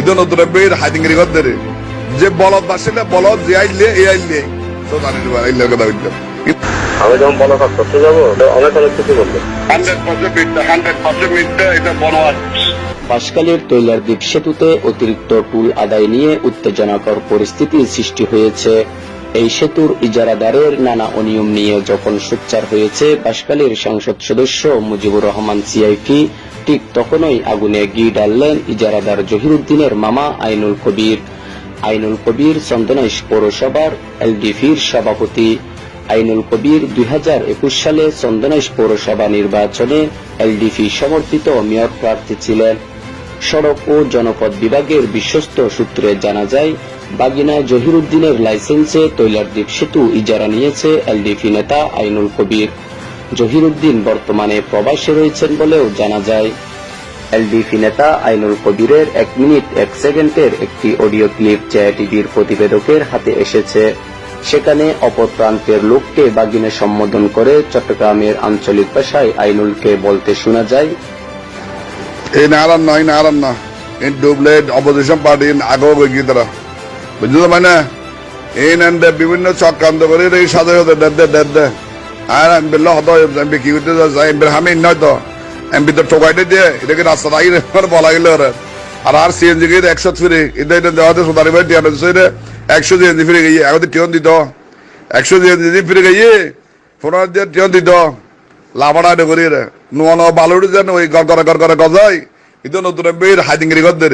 ইদন যে বলদ বাসিলে বলদ যে আইলে এ আইলে। তো জানি না আইলে কথা হইল আমি যখন করতে অনেক অনেক কিছু বলব এটা পাশকালের তৈলার দ্বীপ সেতুতে অতিরিক্ত টুল আদায় নিয়ে উত্তেজনাকর পরিস্থিতির সৃষ্টি হয়েছে। এই সেতুর ইজারাদারের নানা অনিয়ম নিয়ে যখন সোচ্চার হয়েছে বাঁশখালীর সংসদ সদস্য মুজিবুর রহমান সিআইপি, ঠিক তখনই আগুনে ঘি ডাললেন ইজারাদার জহিরুদ্দিনের মামা আইনুল কবির। আইনুল কবির চন্দনাইশ পৌরসভার এলডিফির সভাপতি। আইনুল কবির দুই হাজার একুশ সালে চন্দনাইশ পৌরসভা নির্বাচনে এলডিপি সমর্থিত মেয়র প্রার্থী ছিলেন। সড়ক ও জনপদ বিভাগের বিশ্বস্ত সূত্রে জানা যায় বাগিনা জহিরুদ্দিনের লাইসেন্সে তৈলারদ্বীপ সেতু ইজারা নিয়েছে এলডিপি নেতা আইনুল কবির। জহিরুদ্দিন বর্তমানে প্রবাসে রয়েছেন বলেও জানা যায়। এলডিপি নেতা আইনুল কবিরের এক মিনিট, এক সেকেন্ডের একটি অডিও ক্লিপ জয়া টিভির প্রতিবেদকের হাতে এসেছে। সেখানে অপর প্রান্তের লোককে বাগিনে সম্বোধন করে চট্টগ্রামের আঞ্চলিক ভাষায় আইনুলকে বলতে শোনা যায়, এই নারান নয় নারান না এই ডুবলেট অপোজিশন পার্টি আগেও গিয়ে তারা। বুঝলো মানে? এই নেন বিভিন্ন চক্রান্ত করে এই সাথে সাথে দেড় দে দেড় দে। আর আমি বলল হতো এমপি কি করতে আমি নয় তো এমপি তো ঠোকাইতে দিয়ে এটাকে রাস্তা আগে বলা গেল ওরা? আর আর সিএনজি কে একশো ফিরে এটা এটা দেওয়া তো সুতারি ভাই টিয়ানো সেটা একশো সিএনজি ফিরে গিয়ে আগে টিয়ন দিত। একশো সিএনজি ফিরে গিয়ে পনেরো দিয়ে টিয়ন দিত। লাভাড়া করি রে। নুয়ানো বালুড়ি যেন ওই গর করে গর করে গজাই কিন্তু নতুন বের হাইদিঙ্গিরি গদ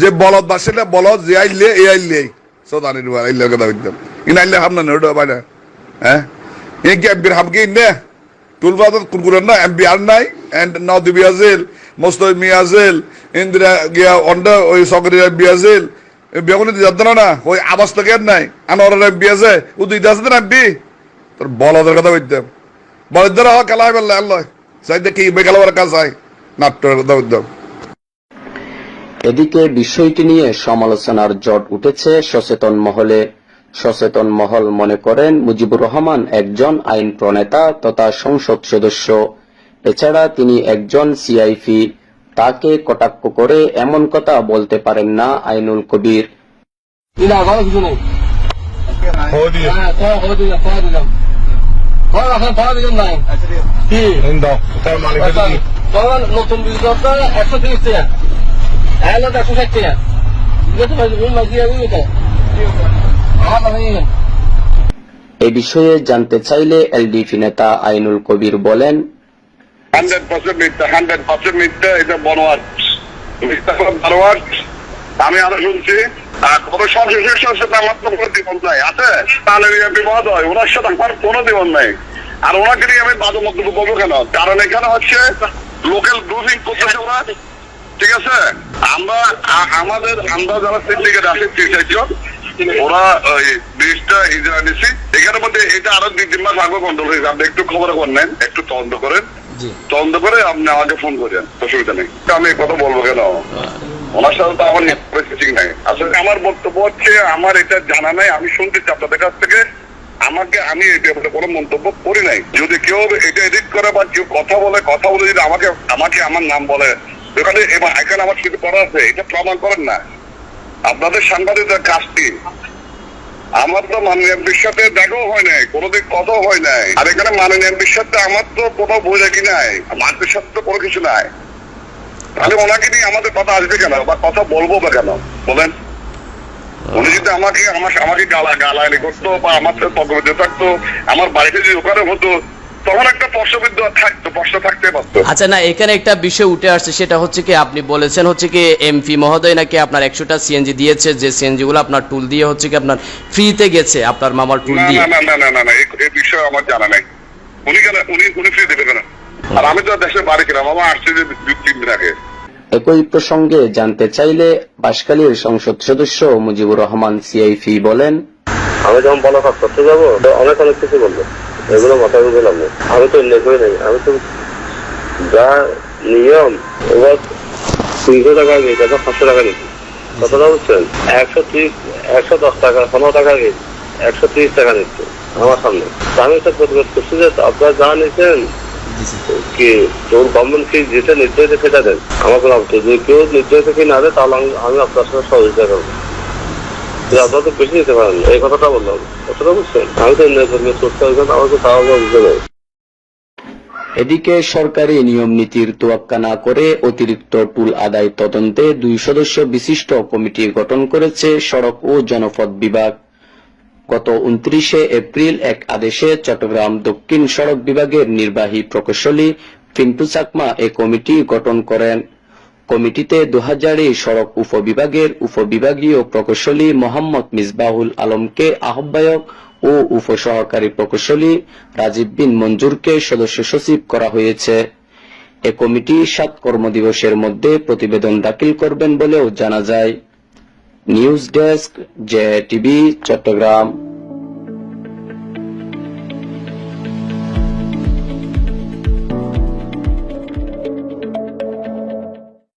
যে বলদ বাসিলে বলদ যে আইলে, এ আইলে। সো জানি না আইলে কথা হইতাম ইন আইলে হাম না নড়ো পাই না। হ্যাঁ? এই কি এমপির হাম কি নে টুলবাদ কুরকুরেন না এমপি আর নাই? এন্ড নাও দিবি আজিল মোস্তফ মি আজিল ইন্দিরা গিয়া অন্ডা ওই সকরি এমপি আজিল বেগুনি যাত না? ওই আবাস তো কেন নাই। আনোয়ারের এমপি আছে। ও দুই আছে না এমপি তোর বলদের কথা বলতাম বলদের হওয়া খেলা হবে আল্লাহ চাই দেখি বেকালাবার কাজ হয়। নাট্যের কথা বলতাম এদিকে বিষয়টি নিয়ে সমালোচনার জট উঠেছে সচেতন মহলে। সচেতন মহল মনে করেন মুজিবুর রহমান একজন আইন প্রণেতা তথা সংসদ সদস্য। এছাড়া তিনি একজন সিআইপি। তাকে কটাক্ষ করে এমন কথা বলতে পারেন না আইনুল কবির। হ্যাঁ আচ্ছা, তোমার নতুন একশো তিরিশ টাকা আমার কথা এ বিষয়ে জানতে চাইলে এলডিপি নেতা আইনুল কবির বলেন হান্ড্রেড পার্সেন্ট মিথ্যা হান্ড্রেড পার্সেন্ট মিথ্যা এটা বনওয়াট মিথ্যা আমি আরও শুনছি। আর কোন সাথে আমার তো কোনো দ্বিমত নাই আছে? তাহলে বিবাদ হয় ওনার সাথে আমার কোনো দ্বিমত নাই। আর ওনাকে নিয়ে আমি বাদ মন্তব্য করব কেন? কারণ এখানে হচ্ছে লোকাল গ্রুপিং করতেছে ওরা ঠিক আছে? আমরা আমাদের আমরা যারা সিন্ডিকেট আছে তিন চারজন। ওরা ওই ইজারা নিছি। এখানের মধ্যে এটা আরও দুই তিন মাস আগে কন্ট্রোল হয়েছে আপনি একটু খবর নেন একটু তদন্ত করেন। তদন্ত করে আপনি আমাকে ফোন করেন অসুবিধা নেই। আমি কথা বলব কেন? ওনার সাথে তো আমার ঠিক নাই। আসলে আমার বক্তব্য হচ্ছে আমার এটা জানা নাই আমি শুনতেছি আপনাদের কাছ থেকে। আমাকে আমি এটা ব্যাপারে কোনো মন্তব্য করি নাই। যদি কেউ এটা এডিট করে বা কেউ কথা বলে কথা বলে যদি আমাকে আমাকে আমার নাম বলে এখানে আমার আছে, এটা প্রমাণ করেন না। আপনাদের সাংবাদিকদের কাজটি। আমার তো মাননীয় হয় নাই, কোনোদিন হয় নাই। আর এখানে মাননীয় আমার তো কোনো নাই তো কোনো কিছু নাই। তাহলে ওনাকে নিয়ে আমাদের কথা আসবে কেন, বা কথা বলব বা কেন? বলেন। উনি যদি আমাকে, আমার আমাকে গালা গালাগালি করতো বা আমার সাথে থাকতো আমার বাড়িতে যদি ওখানে হতো তখন একটা প্রশ্নবিদ্ধ থাকতো প্রশ্ন থাকতে পারতো। আচ্ছা না এখানে একটা বিষয় উঠে আসছে সেটা হচ্ছে কি আপনি বলেছেন হচ্ছে কি এমপি মহোদয় নাকি আপনার একশোটা সিএনজি দিয়েছে যে সিএনজি গুলো আপনার টুল দিয়ে হচ্ছে কি আপনার ফ্রিতে গেছে আপনার মামার টুল দিয়ে। না না না না না এই- বিষয়ে আমার জানা নাই। উনি কেন উনি উনি ফ্রি দেবে কেন? আর আমি তো দেশের বাড়ি কিনা বাবা আসছে যে দুই তিন দিন আগে। একই প্রসঙ্গে জানতে চাইলে বাঁশখালীর সংসদ সদস্য মুজিবুর রহমান সিআইপি বলেন আমি যখন বলা করতে যাব অনেক অনেক কিছু বলব। এগুলো মাথায় বুঝলাম না আমি তো করি নাই। আমি তো যা নিয়ম, এবার তিনশো টাকা গেছে এখন পাঁচশো টাকা নিচ্ছি। কতটা বুঝছেন? একশো ত্রিশ, একশো দশ টাকা, পনেরো টাকা গেছে একশো ত্রিশ টাকা নিচ্ছে আমার সামনে। আমি তো প্রতিবাদ করছি যে আপনারা যা নিচ্ছেন কি যখন গভর্নমেন্ট কি যেটা নির্দেশ সেটা দেন। আমার কোনো যদি কেউ নির্দেশ কি না দেয়, তাহলে আমি আপনার সাথে সহযোগিতা করব। এদিকে সরকারি নিয়ম নীতির তোয়াক্কা না করে অতিরিক্ত টুল আদায় তদন্তে দুই সদস্য বিশিষ্ট কমিটি গঠন করেছে সড়ক ও জনপথ বিভাগ। গত উনত্রিশে এপ্রিল এক আদেশে চট্টগ্রাম দক্ষিণ সড়ক বিভাগের নির্বাহী প্রকৌশলী পিন্টু চাকমা এ কমিটি গঠন করেন। কমিটিতে দুহাজারি সড়ক উপবিভাগের উপবিভাগীয় প্রকৌশলী মোহাম্মদ মিসবাহুল আলমকে আহ্বায়ক ও উপসহকারী প্রকৌশলী রাজীব বিন মঞ্জুরকে সদস্য সচিব করা হয়েছে। এ কমিটি সাত কর্মদিবসের মধ্যে প্রতিবেদন দাখিল করবেন বলেও জানা যায়। News desk J TV Chattogram.